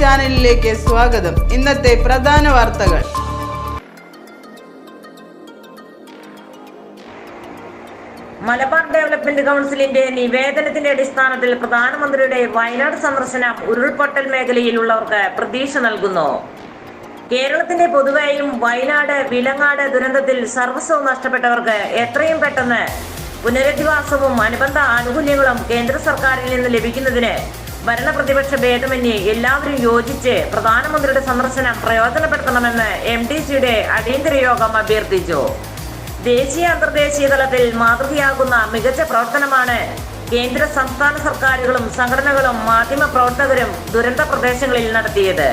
ചാനലിലേക്ക് സ്വാഗതം. ഇന്നത്തെ പ്രധാന വാർത്തകൾ. മലബാർ ഡെവലപ്മെന്റ് കൗൺസിലിന്റെ നിവേദനത്തിന്റെ അടിസ്ഥാനത്തിൽ പ്രധാനമന്ത്രിയുടെ വയനാട് സന്ദർശനം ഉരുൾപൊട്ടൽ മേഖലയിലുള്ളവർക്ക് പ്രതീക്ഷ നൽകുന്നു. കേരളത്തിന്റെ പൊതുവെയും വയനാട് വിലങ്ങാട് ദുരന്തത്തിൽ സർവസ്വം നഷ്ടപ്പെട്ടവർക്ക് എത്രയും പെട്ടെന്ന് പുനരധിവാസവും അനുബന്ധ ആനുകൂല്യങ്ങളും കേന്ദ്ര സർക്കാരിൽ നിന്ന് ലഭിക്കുന്നതിന് ഭരണപ്രതിപക്ഷ ഭേദമന്യേ എല്ലാവരും യോജിച്ച് പ്രധാനമന്ത്രിയുടെ സന്ദർശനം പ്രയോജനപ്പെടുത്തണമെന്ന് എം ഡി സിയുടെ അടിയന്തര യോഗം അഭ്യർത്ഥിച്ചു. ദേശീയ അന്തർദേശീയ തലത്തിൽ മാതൃകയാകുന്ന മികച്ച പ്രവർത്തനമാണ് കേന്ദ്ര സംസ്ഥാന സർക്കാരുകളും സംഘടനകളും മാധ്യമ പ്രവർത്തകരും ദുരന്ത പ്രദേശങ്ങളിൽ നടത്തിയത്.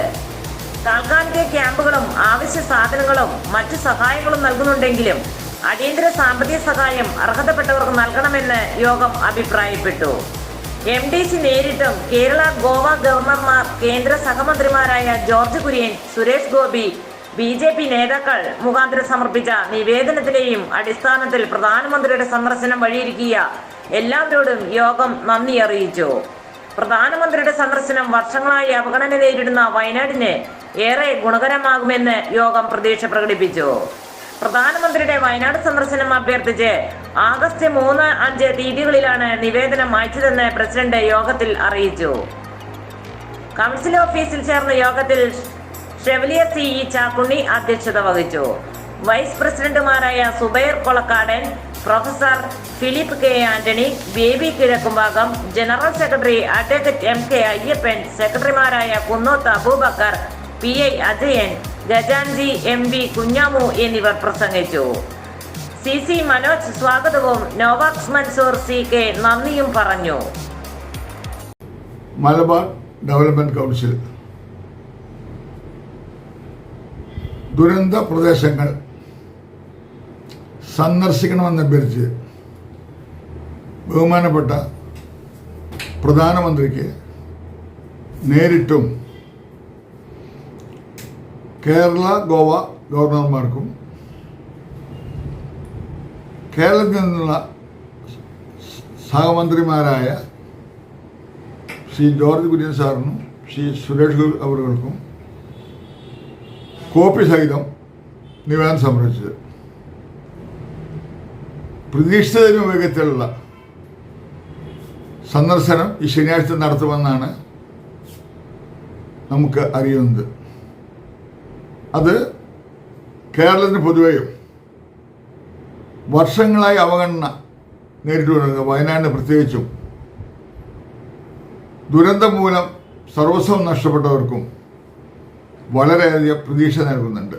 താൽക്കാലിക ക്യാമ്പുകളും ആവശ്യ സാധനങ്ങളും മറ്റു സഹായങ്ങളും നൽകുന്നുണ്ടെങ്കിലും അടിയന്തര സാമ്പത്തിക സഹായം അർഹതപ്പെട്ടവർക്ക് നൽകണമെന്ന് യോഗം അഭിപ്രായപ്പെട്ടു. എം ഡി സി നേരിട്ടും കേരള ഗോവ ഗവർണർമാർ കേന്ദ്ര സഹമന്ത്രിമാരായ George Kurian Suresh Gopi B J P നേതാക്കൾ മുഖാന്തരം സമർപ്പിച്ച നിവേദനത്തിലെയും അടിസ്ഥാനത്തിൽ പ്രധാനമന്ത്രിയുടെ സന്ദർശനം വഴിയിരിക്കുക എല്ലാവരോടും യോഗം നന്ദി അറിയിച്ചു. പ്രധാനമന്ത്രിയുടെ സന്ദർശനം വർഷങ്ങളായി അവഗണന നേരിടുന്ന വയനാടിന് ഏറെ ഗുണകരമാകുമെന്ന് യോഗം പ്രതീക്ഷ പ്രകടിപ്പിച്ചു. പ്രധാനമന്ത്രിയുടെ വയനാട് സന്ദർശനം അഭ്യർത്ഥിച്ച് ആഗസ്റ്റ് മൂന്ന് അഞ്ച് തീയതികളിലാണ് നിവേദനം അയച്ചതെന്ന് പ്രസിഡന്റ് യോഗത്തിൽ അറിയിച്ചു. കൗൺസിൽ ഓഫീസിൽ ചേർന്ന യോഗത്തിൽ ഷെവലിയ സി. ഇ. ചാക്കുണ്ണി അധ്യക്ഷത വഹിച്ചു. വൈസ് പ്രസിഡന്റുമാരായ Zubair Kolakkadan professor Philip K. Antony Baby Kizhakkumbhagam general secretary advocate M. K. Ayyappan സെക്രട്ടറിമാരായ Kunnoth Abubakar P. I. Ajayan ഗജാൻജി M V Kunhamu എന്നിവർ പ്രസംഗിച്ചു. സി സി മനോജ് സ്വാഗതവും. നോവാക്സ് മൻസൂർ സി കെ നന്ദിയും പറഞ്ഞു. Malabar development council. ദുരന്ത പ്രദേശങ്ങൾ സന്ദർശിക്കണമെന്ന് അഭ്യർത്ഥിച്ച് ബഹുമാനപ്പെട്ട പ്രധാനമന്ത്രിക്ക് നേരിട്ടും കേരള ഗോവ ഗവർണർമാർക്കും കേരളത്തിൽ നിന്നുള്ള സഹമന്ത്രിമാരായ ശ്രീ ജോർജ് കുര്യൻ സാറിനും ശ്രീ സുരേഷ് അവർക്കും കോപ്പി സഹിതം നിവേദനം സമർപ്പിച്ചത്. പ്രതീക്ഷിച്ചതിനു വേഗത്തിലുള്ള സന്ദർശനം ഈ ശനിയാഴ്ച നടത്തുമെന്നാണ് നമുക്ക് അറിയുന്നത്. അത് കേരളത്തിന് പൊതുവെയും വർഷങ്ങളായി അവഗണന നേരിട്ടു വരുന്നത് വയനാടിന് പ്രത്യേകിച്ചും. ദുരന്തം മൂലം സർവസ്വം നഷ്ടപ്പെട്ടവർക്കും വളരെയധികം പ്രതീക്ഷ നൽകുന്നുണ്ട്.